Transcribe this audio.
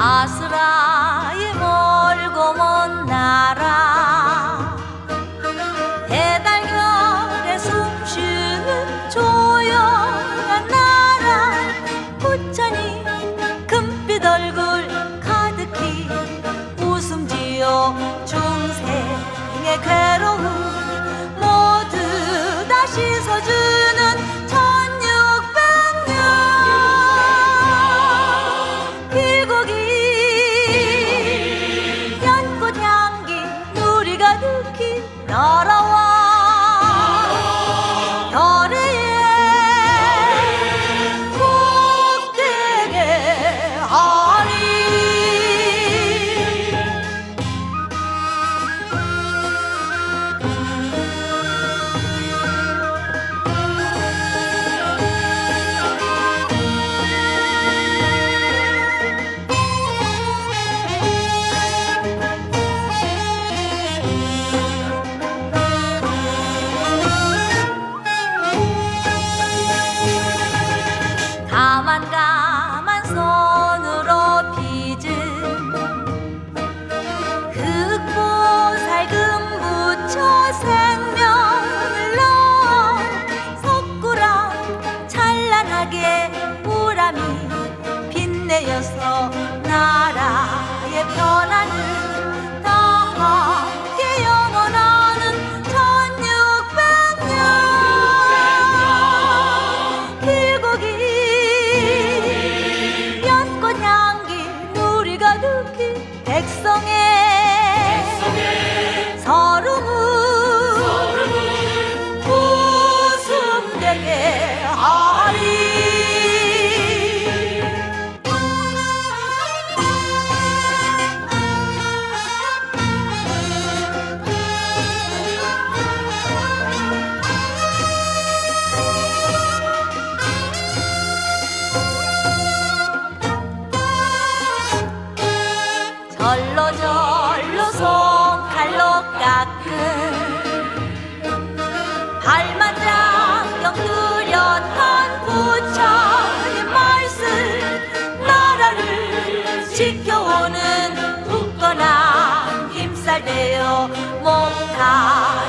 아스라의 멀고 먼 나라. 대달결에 숨쉬 なら 절로절로 손칼로 깎은 발맞장경 뚜렷한 부처의 말씀 나라를 지켜오는 굳건한 힘살 되어 목탁